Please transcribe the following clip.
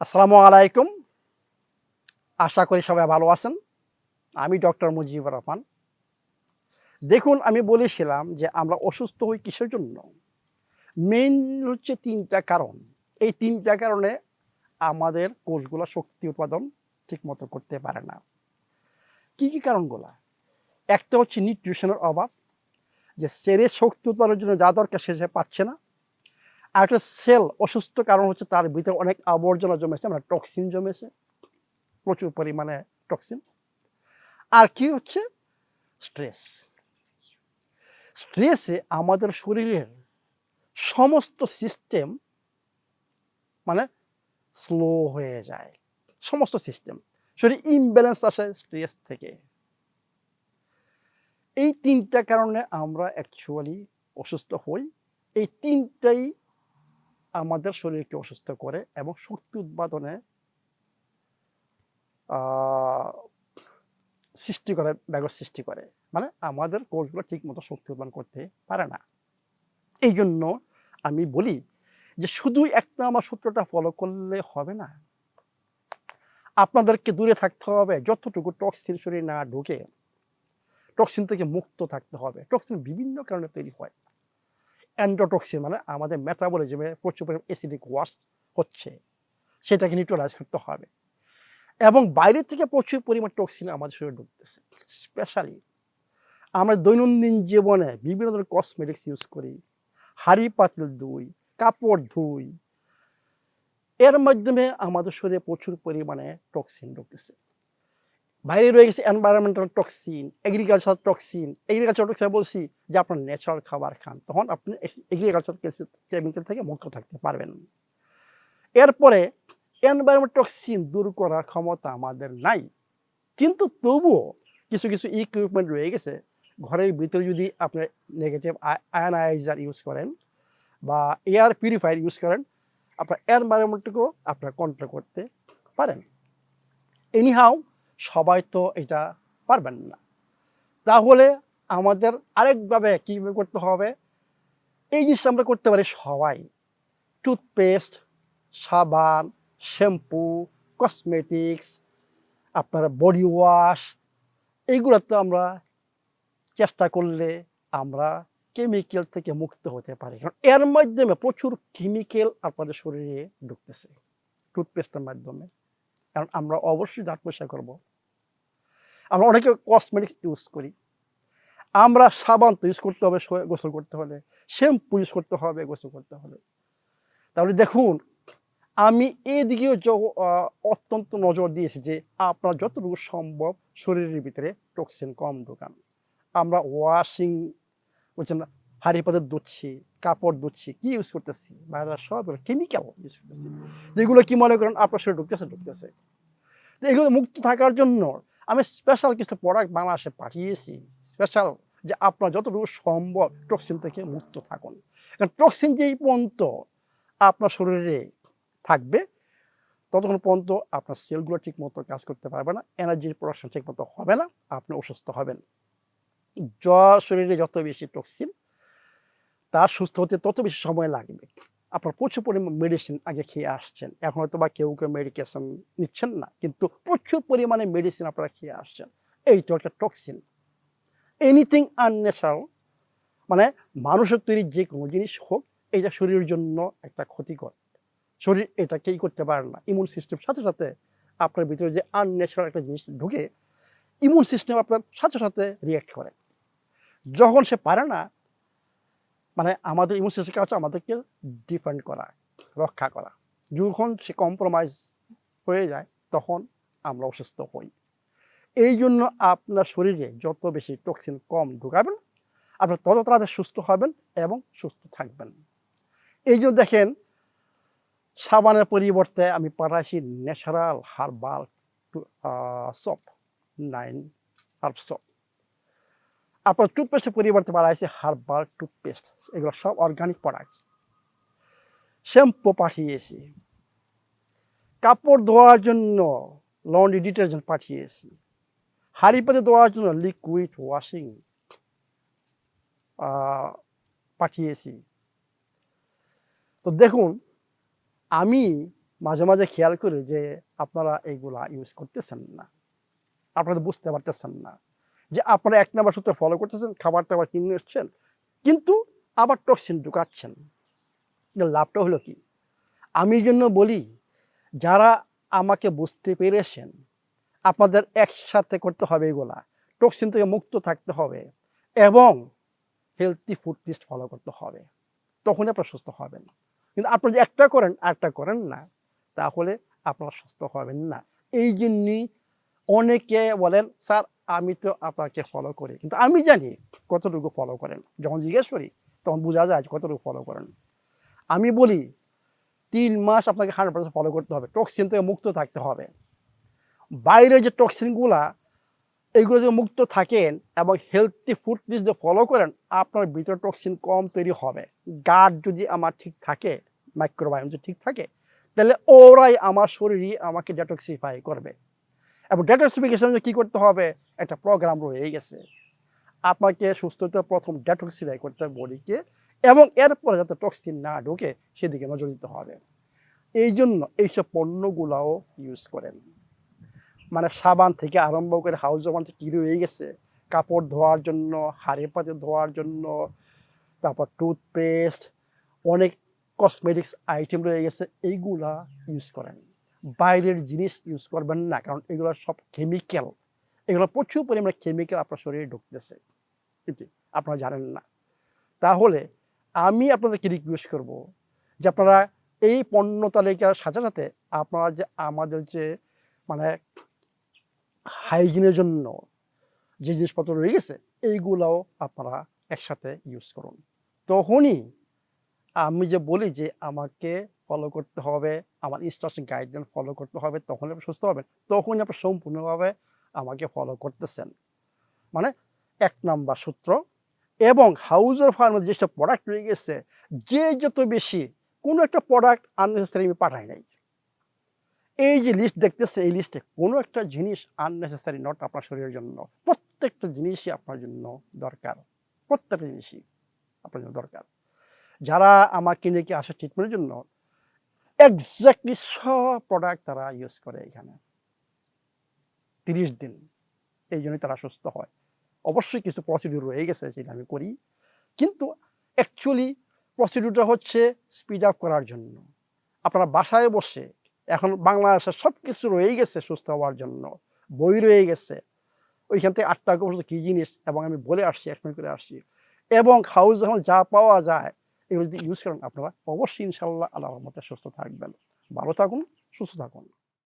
আসসালামু আলাইকুম। আশা করি সবাই ভালো আছেন। আমি ডক্টর মুজিবুর রহমান। দেখুন, আমি বলেছিলাম যে আমরা অসুস্থ হই কিসের জন্য? মেইন হচ্ছে তিনটা কারণ। এই তিনটা কারণে আমাদের কোষগুলো শক্তি উৎপাদন ঠিকমতো করতে পারে না। কি কি কারণগুলো? একটা হচ্ছে নিউট্রিশনের অভাব, যে সেরে শক্তি উৎপাদনের জন্য যা দরকার সে পাচ্ছে না। আর একটা সেল, অসুস্থ কারণ হচ্ছে তার ভিতরে অনেক আবর্জনা জমেছে আমরা টক্সিন জমেছে, প্রচুর পরিমাণে টক্সিন আর কি হচ্ছে? স্ট্রেস স্ট্রেসে আমাদের শরীরের সমস্ত সিস্টেম মানে স্লো হয়ে যায়। সমস্ত সিস্টেম শরীর ইমব্যালেন্স আসে স্ট্রেস থেকে। এই তিনটা কারণে আমরা অ্যাকচুয়ালি অসুস্থ হই। এই তিনটাই আমাদের শরীরকে অসুস্থ করে এবং শক্তি উৎপাদনে সৃষ্টি করে, ব্যাঘাত সৃষ্টি করে। মানে আমাদের কোষগুলো ঠিক মতো শক্তি উৎপাদন করতে পারে না। এই জন্য আমি বলি যে শুধু একটা আমার সূত্রটা ফলো করলে হবে না। আপনাদেরকে দূরে থাকতে হবে। যতটুকু টক্সিন শরীরে না ঢুকে টক্সিন থেকে মুক্ত থাকতে হবে। টক্সিন বিভিন্ন কারণে তৈরি হয়। অ্যান্ডোটক্সিন মানে আমাদের মেটাবলিজমে প্রচুর পরিমাণ অ্যাসিডিক ওয়াশ হচ্ছে। সেটাকে নিউট্রালাইজ করতে হবে। এবং বাইরে থেকে প্রচুর পরিমাণ টক্সিন আমাদের শরীরে ঢুকতেছে স্পেশালি আমরা দৈনন্দিন জীবনে বিভিন্ন ধরনের কসমেটিক্স ইউজ করি। হাড়ি পাতিল ধুই, কাপড় ধুই, এর মাধ্যমে আমাদের শরীরে প্রচুর পরিমাণে টক্সিন ঢুকতেছে। বাইরে রয়ে গেছে environmental toxin agriculture toxin agriculture toxin বলছি যে আপনার ন্যাচারাল খাবার খান, তখন আপনি এগ্রিকালচার কেমিক্যাল থেকে মুক্ত থাকতে পারবেন। এরপরে এনভায়রনমেন্ট টক্সিন দূর করার ক্ষমতা আমাদের নাই। কিন্তু তবুও কিছু কিছু ইকুইপমেন্ট রয়ে গেছে। ঘরের ভিতরে যদি আপনি নেগেটিভ আয়নাইজার ইউজ করেন বা এয়ার পিউরিফায়ার ইউজ করেন, আপনার এনভায়রনমেন্টকেও আপনার কন্ট্রোল করতে পারেন। এনিহাও সবাই তো এটা পারবেন না। তাহলে আমাদের আরেকভাবে কীভাবে করতে হবে? এই জিনিসটা আমরা করতে পারি সবাই। টুথপেস্ট, সাবান, শ্যাম্পু, কসমেটিক্স, আপনার বডি ওয়াশ, এইগুলো তো আমরা চেষ্টা করলে আমরা কেমিক্যাল থেকে মুক্ত হতে পারি। কারণ এর মাধ্যমে প্রচুর কেমিক্যাল আপনাদের শরীরে ঢুকতেছে, টুথপেস্টের মাধ্যমে। কারণ আমরা অবশ্যই দাঁত পরিষ্কার করব। আমরা অনেকে কসমেটিক্স ইউজ করি। আমরা সাবান তো ইউজ করতে হবে গোসল করতে হলে। শ্যাম্পু ইউজ করতে হবে, গোসল করতে হলে। তাহলে দেখুন, আমি এদিকেও অত্যন্ত নজর দিয়েছি যে আপনার যতটুকু সম্ভব শরীরের ভিতরে টক্সিন কম ঢোকান। আমরা ওয়াশিং বলছেন হাড়ি পাতে ধুচ্ছি, কাপড় ধুচ্ছি, কি ইউজ করতেছি? বাইরে সব কেমিক্যাল ইউজ করতেছি। যেগুলো কি মনে করেন আপনার শরীরে ঢুকতেছে ঢুকতেছে। এগুলো মুক্ত থাকার জন্য আমি স্পেশাল কিছু প্রোডাক্ট বাংলাদেশে পাঠিয়েছি। স্পেশাল যে আপনার যতটুকু সম্ভব টক্সিন থেকে মুক্ত থাকুন। কারণ টক্সিন যেই পর্যন্ত আপনার শরীরে থাকবে, ততক্ষণ পর্যন্ত আপনার সেলগুলো ঠিক মতো কাজ করতে পারবে না এনার্জির প্রোডাকশন ঠিক মতো হবে না, আপনি অসুস্থ হবেন। জ্বর শরীরে যত বেশি টক্সিন তার সুস্থ হতে তত বেশি সময় লাগবে। আপনার প্রচুর পরিমাণ মেডিসিন আগে খেয়ে আসছেন। এখন হয়তো বা কেউ কেউ মেডিকেশন নিচ্ছেন না, কিন্তু প্রচুর পরিমাণে মেডিসিন আপনারা খেয়ে আসছেন। এইটা একটা টক্সিন এনিথিং আনন্যাচারাল মানে মানুষের তৈরি যে কোনো জিনিস হোক, এটা শরীরের জন্য একটা ক্ষতিকর। শরীর এটাকেই করতে পারে না। ইমিউন সিস্টেম সাথে সাথে আপনার ভিতরে যে আনন্যাচারাল একটা জিনিস ঢুকে ইমিউন সিস্টেম আপনার সাথে সাথে রিয়াক্ট করে। যখন সে পারে না মানে আমাদের ইমিউন সিস্টেম কাছে আমাদেরকে ডিফেন্ড করা, রক্ষা করা। যখন সে কম্প্রোমাইজ হয়ে যায়, তখন আমরা অসুস্থ হই। এই জন্য আপনার শরীরে যত বেশি টক্সিন কম ঢুকাবেন আপনি তত তাড়াতাড়ি সুস্থ হবেন এবং সুস্থ থাকবেন। এই জন্য দেখেন, সাবানের পরিবর্তে আমি পাঠাইছি natural herbal soap nine herb soap আপনার টুথপেস্টের পরিবর্তে পাঠাইছি হার্বাল টুথপেস্ট এগুলো সব অর্গানিক প্রোডাক্ট শ্যাম্পু পাঠিয়েছি। কাপড় ধোয়ার জন্য লন্ড্রি ডিটারজেন্ট পাঠিয়েছি। হাড়ি পাতে ধোয়ার জন্য লিকুইড ওয়াশিং পাঠিয়েছি। তো দেখুন, আমি মাঝে মাঝে খেয়াল করি যে আপনারা এইগুলা ইউজ করতেছেন না। আপনারা বুঝতে পারতেছেন না যে আপনারা এক নাম্বার সূত্রে ফলো করতেছেন খাবার টাবার কিনে এসছেন কিন্তু আবার টক্সিন ঢুকাচ্ছেন। লাভটা হলো কি? আমি জন্য বলি, যারা আমাকে বুঝতে পেরেছেন, আপনাদের একসাথে করতে হবে এগুলা। টক্সিন থেকে মুক্ত থাকতে হবে এবং হেলদি ফুড লিস্ট ফলো করতে হবে। তখন আপনারা সুস্থ হবেন। কিন্তু আপনারা যে একটা করেন একটা করেন না, তাহলে আপনারা সুস্থ হবেন না। এই জন্যই অনেকে বলেন, স্যার, আমি তো আপনাকে ফলো করি। কিন্তু আমি জানি কতটুকু ফলো করেন। যখন জিজ্ঞেস করি তখন বোঝা যায় কতটুকু ফলো করেন। আমি বলি, তিন মাস আপনাকে হান্ড্রেড পার্সেন্ট ফলো করতে হবে টক্সিন থেকে মুক্ত থাকতে হবে। বাইরের যে টক্সিনগুলা এইগুলো যদি মুক্ত থাকেন এবং হেলথি ফুড লিস্ট যদি ফলো করেন, আপনার ভিতরে টক্সিন কম তৈরি হবে। গাট যদি আমার ঠিক থাকে মাইক্রোবায়োম যদি ঠিক থাকে, তাহলে ওরাই আমার শরীরই আমাকে ডেটক্সিফাই করবে। এবং ডেটক্সিফিকেশন কী করতে হবে? একটা প্রোগ্রাম রয়ে গেছে। আপনাকে সুস্থতা প্রথম ডেটক্সিফাই করতে হবে বডিকে এবং এরপরে যাতে টক্সিন না ঢোকে সেদিকে নজর দিতে হবে। এই জন্য এইসব পণ্যগুলাও ইউজ করেন। মানে সাবান থেকে আরম্ভ করে হাউস জবান থেকে রয়ে গেছে। কাপড় ধোয়ার জন্য হাড়ে পাতে ধোয়ার জন্য, তারপর টুথপেস্ট অনেক কসমেটিক্স আইটেম রয়ে গেছে, এইগুলা ইউজ করেন। বাইরের জিনিস ইউজ করবেন না, কারণ এগুলো সব কেমিক্যাল এগুলো প্রচুর পরিমাণে কেমিক্যাল আপনার শরীরে ঢুকতেছে। কিন্তু আপনারা জানেন না। তাহলে আমি আপনাদেরকে রিকোয়েস্ট করব যে আপনারা এই পণ্য তালিকার সাথে সাথে আপনারা যে আমাদের যে মানে হাইজিনের জন্য যে জিনিসপত্র রয়ে গেছে, এইগুলাও আপনারা একসাথে ইউজ করুন। তখনই আমি যে বলি যে আমাকে ফলো করতে হবে, আমার ইনস্ট্রাকশন গাইডলাইন ফলো করতে হবে তখন আপনি সুস্থ হবেন। তখনই আপনি সম্পূর্ণভাবে আমাকে ফলো করতেছেন। মানে এক নাম্বার সূত্র। এবং হাউজের ফার্মের যেসব প্রোডাক্ট রয়ে গেছে, যে যত বেশি কোনো একটা প্রোডাক্ট আননেসেসারি আমি পাঠাই নাই। এই যে লিস্ট দেখতেছে, এই লিস্টে কোনো একটা জিনিস আননেসেসারি নট আপনার শরীরের জন্য। প্রত্যেকটা জিনিসই আপনার জন্য দরকার। প্রত্যেকটা জিনিসই আপনার জন্য দরকার। যারা আমার ক্লিনিকে আসে ট্রিটমেন্টের জন্য এক্স্যাক্টলি সব প্রোডাক্ট তারা ইউজ করে এখানে। তিরিশ দিন। এই জন্যই তারা সুস্থ হয়। অবশ্যই কিছু প্রসিডিউর রয়ে গেছে যেটা আমি করি। কিন্তু অ্যাকচুয়ালি প্রসিডিউরটা হচ্ছে স্পিড আপ করার জন্য। আপনারা বাসায় বসে এখন বাংলাদেশে সব কিছু রয়ে গেছে সুস্থ হওয়ার জন্য। বই রয়ে গেছে। ওইখান থেকে আটটা পর্যন্ত কী জিনিস এবং আমি বলে আসছি এক্সপ্লেন করে আসছি। এবং হাউস যখন যা পাওয়া যায়, এগুলো যদি ইউজ করেন, আপনারা অবশ্যই ইনশাল্লাহ আল্লাহর মতে সুস্থ থাকবেন। ভালো থাকুন, সুস্থ থাকুন।